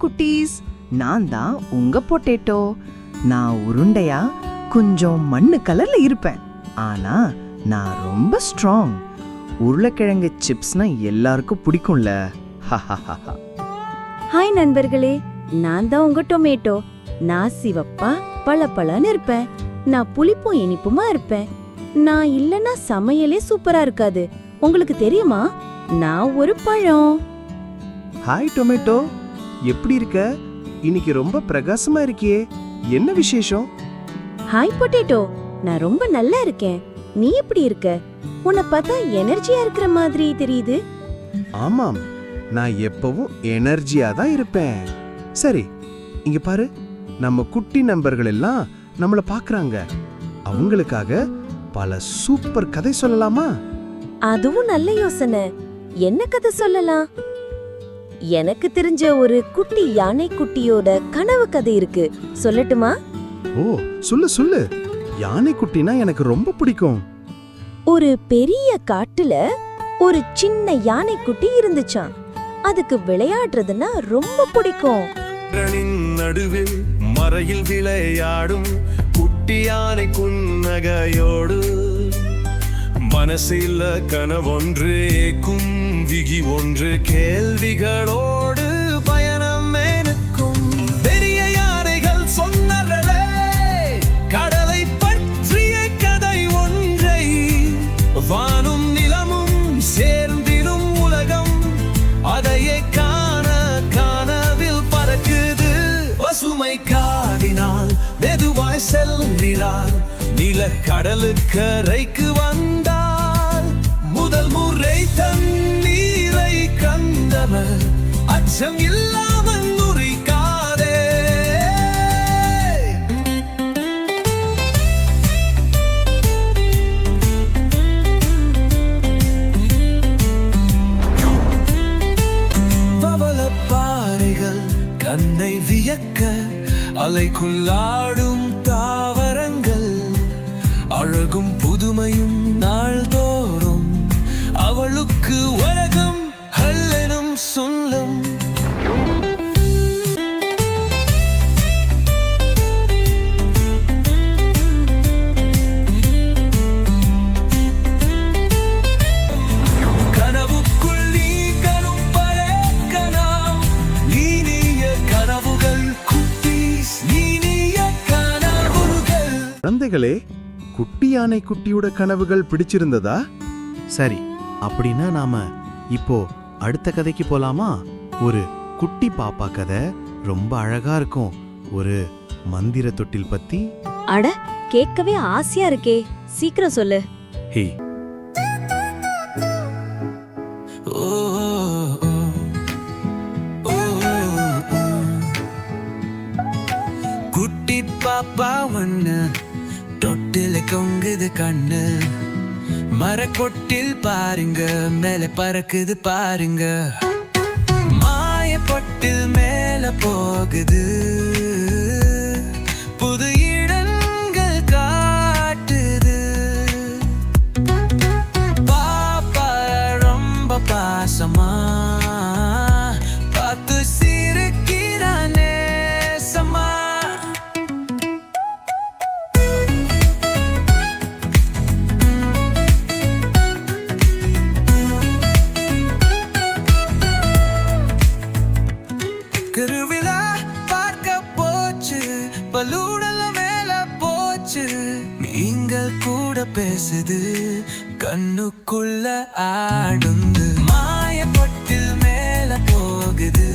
குட்டீஸ் நான் தான் உங்க பொட்டேட்டோ. நான் உருண்டையா கொஞ்சம் மண்ணு கலர்ல இருப்பேன். ஆனா நான் ரொம்ப ஸ்ட்ராங் உருளைக்கிழங்கு சிப்ஸ்னா எல்லாருக்கும் பிடிக்கும்ல. ஹாய் நண்பர்களே நான் தான் உங்க டொமேட்டோ நான் சிவப்பா பளபளன்னு இருப்பேன். நான் புளிப்பும் இனிப்புமா இருப்பேன். நான் இல்லனா சமையலே சூப்பரா இருக்காது. உங்களுக்கு தெரியுமா? நான் ஒரு பழம். ஹாய் டொமேட்டோ எப்படி இருக்க? இன்னைக்கு ரொம்ப பிரகாசமா இருக்கியே. என்ன விசேஷம்? ஹாய் பொட்டேட்டோ நான் ரொம்ப நல்லா இருக்கேன். நீ எப்படி இருக்க? உன்னை பார்த்தா எனர்ஜியா இருக்கிற மாதிரி தெரியுது. ஆமாம். நான் எப்பவும் எனர்ஜியா தான் இருப்பேன். சரி இங்க பாரு. நம்ம குட்டி நண்பர்கள் எல்லாம் நம்மள பாக்குறாங்க அவங்களுக்காக பல சூப்பர் கதை சொல்லலாமா? அதுவும் நல்ல யோசனை. என்ன கதை சொல்லலாம்? எனக்கு தெரிஞ்ச ஒரு குட்டி யானை குட்டியோட கனவு கதை இருக்கு. சொல்லட்டுமா? ஓ சொல்லு சொல்லு. யானை குட்டினா எனக்கு ரொம்ப பிடிக்கும். ஒரு பெரிய காட்டுல ஒரு சின்ன யானைக்குட்டி இருந்துச்சாம். அதுக்கு விளையாடுறதுன்னா ரொம்ப பிடிக்கும். நடுவில் மறையில் விளையாடும் குட்டி யானை குன்னகையோடு மனசில் கனவொன்று ஏக்கும் விகி ஒன்று கேள்விகளோடு பயணம் எனக்கும் பெரிய யானைகள் சொன்னர்களே கடலை பற்றிய கதை ஒன்றை. வானும் நிலமும் சேர்ந்திடும் உலகம் அதையே காண காணவில் பறக்குது. பசுமை காடினால் மெதுவாய் செல்கிறார் நில கடலுக்கரைக்கு அச்சம் இல்லாமல் நுரைக்காதே பவளப்பாறைகள் கண்ணை வியக்க அலைக்குள்ளாடும் தாவரங்கள் அழகும் புதுமையும் குழந்தைகளே குட்டி யானை குட்டியோட கனவுகள் பிடிச்சிருந்ததா? சரி அப்படின்னா நாம இப்போ அடுத்த கதைக்கு போலாமா? ஒரு குட்டி பாப்பா கதை ரொம்ப அழகா இருக்கும். ஒரு மந்திர தொட்டில் பத்தி. அட கேட்கவே ஆசையா இருக்கே. சீக்கிரம் சொல்லு. ஹே. குட்டி பாப்பா ஒண்ணு தொங்குது கொங்குது கண்ணு. மரக்கொட்டில் பாருங்க மேல பறக்குது பாருங்க. மாயப்பட்டில் மேல போகுது. நீங்கள் கூட பேசுது கண்ணுக்குள்ள ஆடுந்து. மாயப்பட்டில் மேல போகுது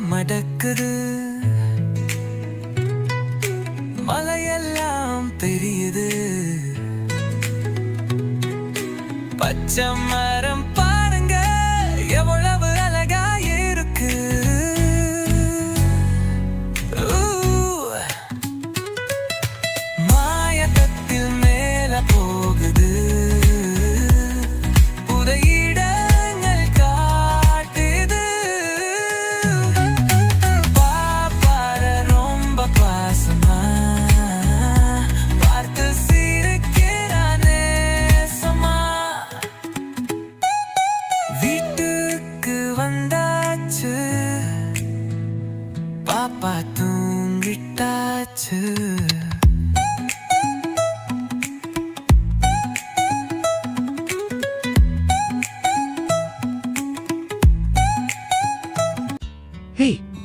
மடக்குது. மலையெல்லாம் தெரியுது பச்சை மரம்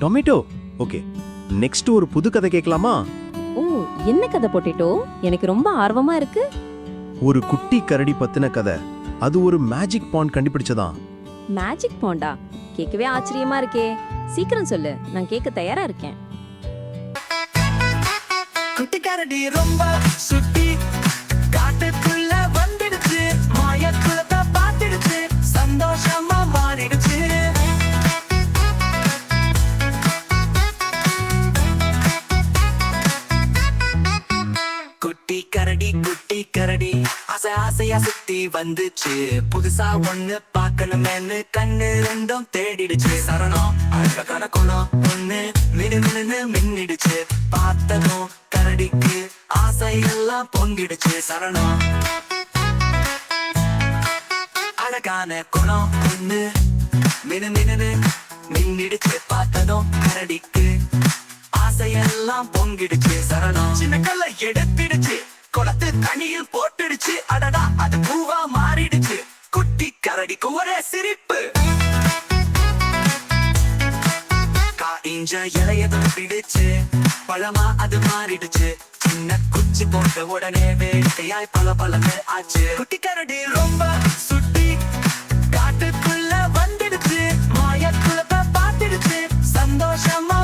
டொமேட்டோ? ஓகே. நெக்ஸ்ட் ஒரு புது கதை கேட்கலாமா? ஓ என்ன கதை பொட்டேட்டோ? எனக்கு ரொம்ப ஆர்வமா இருக்கு. ஒரு குட்டி கரடி பத்தின கதை. அது ஒரு மேஜிக் பாண்ட் கண்டுபிடிச்சதாம் மேஜிக் பாண்டா கேட்கவே ஆச்சரியமா இருக்கே. சீக்கிரம் சொல்லு. நான் கேட்க தயாரா இருக்கேன். குட்டிக்காரடி ரொம்ப சுட்டி. காட்டுக்குள்ள வந்துடுச்சு. மாயக்குளத்தை பார்த்துடுச்சு. சந்தோஷமா நிறைய சுத்தி வந்துச்சு. புதுசா ஒண்ணு பாக்கணுமேனு கண்ணு ரெண்டும் தேடிடுச்சு. சரணம் அழகான குணம் ஒண்ணு மினு மின்னிடுச்சு. பார்த்ததும் கரடிக்கு ஆசை எல்லாம் பொங்கிடுச்சு. சரணம் அழகான குணம் ஒண்ணு மினு மினுன்னு மின்னிடுச்சு. பார்த்ததும் கரடிக்கு ஆசையெல்லாம் பொங்கிடுச்சு. சரணம் சின்ன கல்ல எடுத்திடுச்சு. குளத்து தண்ணியில் போட்டுடுச்சு. அடடா அது பூவா மாறிடுச்சு. குட்டி கரடிக்கு ஒரே சிரிப்பு. காய்ஞ்ச இலைய பிடிச்சு பழமா அது மாறிடுச்சு. சின்ன குச்சி போட்ட உடனே வேட்டையாய் பல பலன்னு ஆச்சு. குட்டி கரடி ரொம்ப சுட்டி காட்டுக்குள்ள வந்துடுச்சு. மாயக்குள்ள பார்த்துடுச்சு. சந்தோஷமா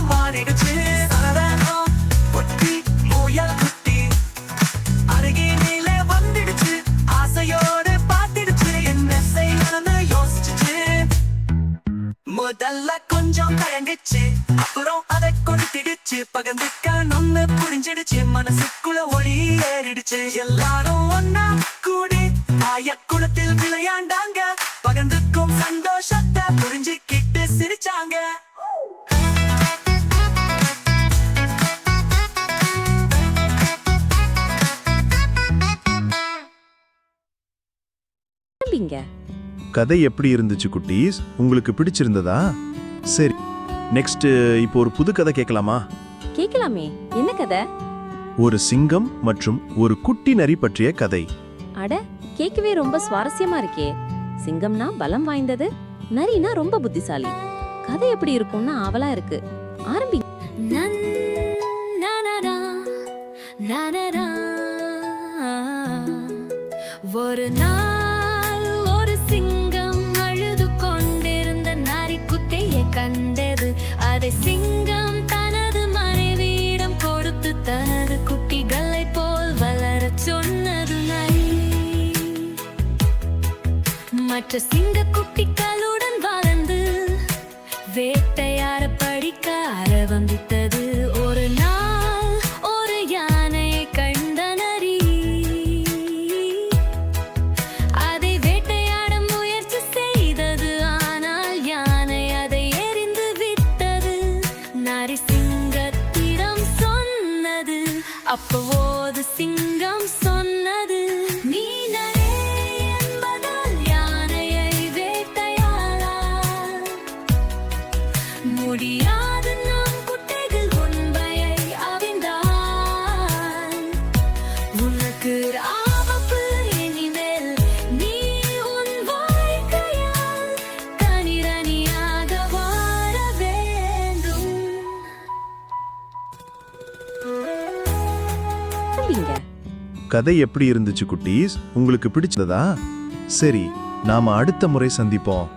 புரிஞ்சிடுச்சு மனசுக்குள்ள ஒளி ஏறிடுச்சு. எல்லாரும் ஒன்னா கூடி ஆயக்குளத்தில் விளையாண்டாங்க. பகிர்ந்துக்கும் சந்தோஷத்தை புரிஞ்சுக்கிட்டு சிரிச்சாங்க. கதை எப்படி இருந்துச்சு குட்டீஸ்? உங்களுக்கு பிடிச்சிருந்ததா? சரி நெக்ஸ்ட் இப்போ ஒரு புது கதை கேட்கலாமா? கேட்கலாமே. என்ன கதை? ஒரு சிங்கம் மற்றும் ஒரு குட்டி நரி பற்றிய கதை. அட கேட்கவே ரொம்ப சுவாரஸ்யமா இருக்கே. சிங்கம்னா பலம் வாய்ந்தது நரினா ரொம்ப புத்திசாலி. கதை எப்படி இருக்கும்னு ஆவலா இருக்கு. ஆரம்பி நன். மற்ற சிங்க கதை எப்படி இருந்துச்சு குட்டீஸ்? உங்களுக்கு பிடிச்சதா சரி நாம அடுத்த முறை சந்திப்போம்.